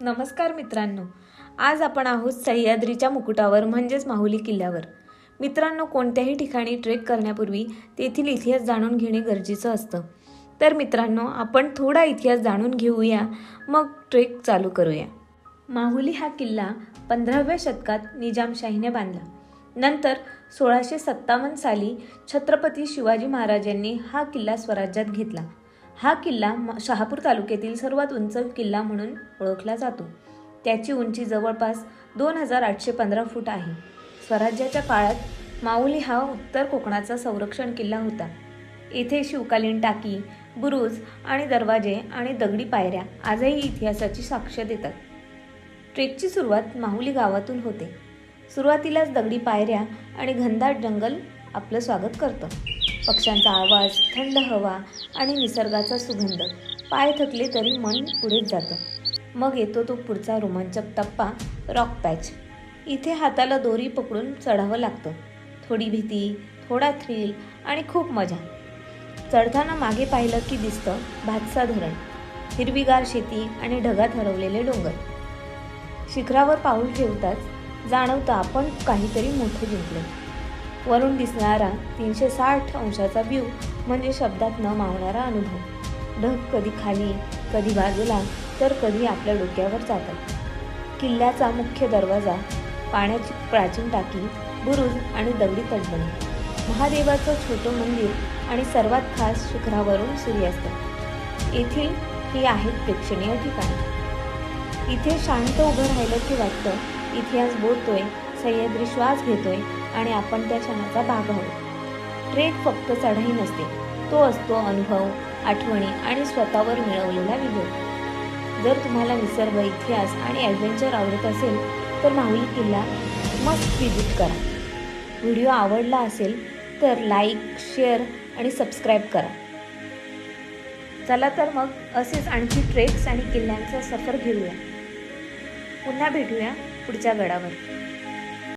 नमस्कार मित्रांनो. आज आपण आहोत सह्याद्रीच्या मुकुटावर म्हणजेच माहुली किल्ल्यावर. मित्रांनो कोणत्याही ठिकाणी ट्रेक करण्यापूर्वी तेथील इतिहास जाणून घेणे गरजेचं असतं. तर मित्रांनो आपण थोडा इतिहास जाणून घेऊया. मग ट्रेक चालू करूया. माहुली हा किल्ला पंधराव्या शतकात निजामशाहीने बांधला. नंतर सोळाशे सत्तावन्न साली छत्रपती शिवाजी महाराजांनी हा किल्ला स्वराज्यात घेतला. हा किल्ला म- शहापूर तालुक्यातील सर्वात उंच किल्ला म्हणून ओळखला जातो. त्याची उंची जवळपास दोन हजार आठशे पंधरा फूट आहे. स्वराज्याच्या काळात माऊली हा उत्तर कोकणाचा संरक्षण किल्ला होता. येथे शिवकालीन टाकी बुरुज आणि दरवाजे आणि दगडी पायऱ्या आजही इतिहासाची साक्ष देतात. ट्रेकची सुरुवात माहुली गावातून होते. सुरुवातीलाच दगडी पायऱ्या आणि घनदाट जंगल आपलं स्वागत करतं. पक्ष्यांचा आवाज थंड हवा आणि निसर्गाचा सुगंध. पाय थकले तरी मन पुढेच जातं. मग येतो तो पुढचा रोमांचक टप्पा रॉक पॅच इथे हाताला दोरी पकडून चढावं लागतं. थोडी भीती थोडा थ्रिल आणि खूप मजा. चढताना मागे पाहिलं की दिसतं भातसा धरण. हिरवीगार शेती आणि ढगात हरवलेले डोंगर. शिखरावर पाऊल ठेवताच जाणवतं आपण काहीतरी मोठे जिंकले वरून दिसणारा तीनशे साठ अंशाचा व्ह्यू म्हणजे शब्दात न मावणारा अनुभव. ढग कधी खाली कधी बाजूला तर कधी आपल्या डोक्यावर जातात. किल्ल्याचा मुख्य दरवाजा पाण्याची प्राचीन टाकी बुरुज आणि दगडी तटबंदी. महादेवाचं छोटं मंदिर आणि सर्वात खास शिखरावरून सूर्यास्त. येथील ही आहेत प्रेक्षणीय ठिकाणे. इथे शांत उभं राहिलं की वाटतं इतिहास बोलतोय सह्याद्री श्वास घेतोय आणि आपण त्या क्षणाचा भाग आहोत. ट्रेक फक्त चढाई नसते तो असतो अनुभव आठवणी आणि स्वतःवर मिळवलेला विजय जर तुम्हाला निसर्ग इतिहास आणि ॲडव्हेंचर आवडत असेल तर माहुली किल्ला मस्त विजिट करा. व्हिडिओ आवडला असेल तर लाईक शेअर आणि सबस्क्राईब करा. चला तर मग असेच आणखी ट्रेक्स आणि किल्ल्यांचा सफर घेऊया. पुन्हा भेटूया पुढच्या गडावर.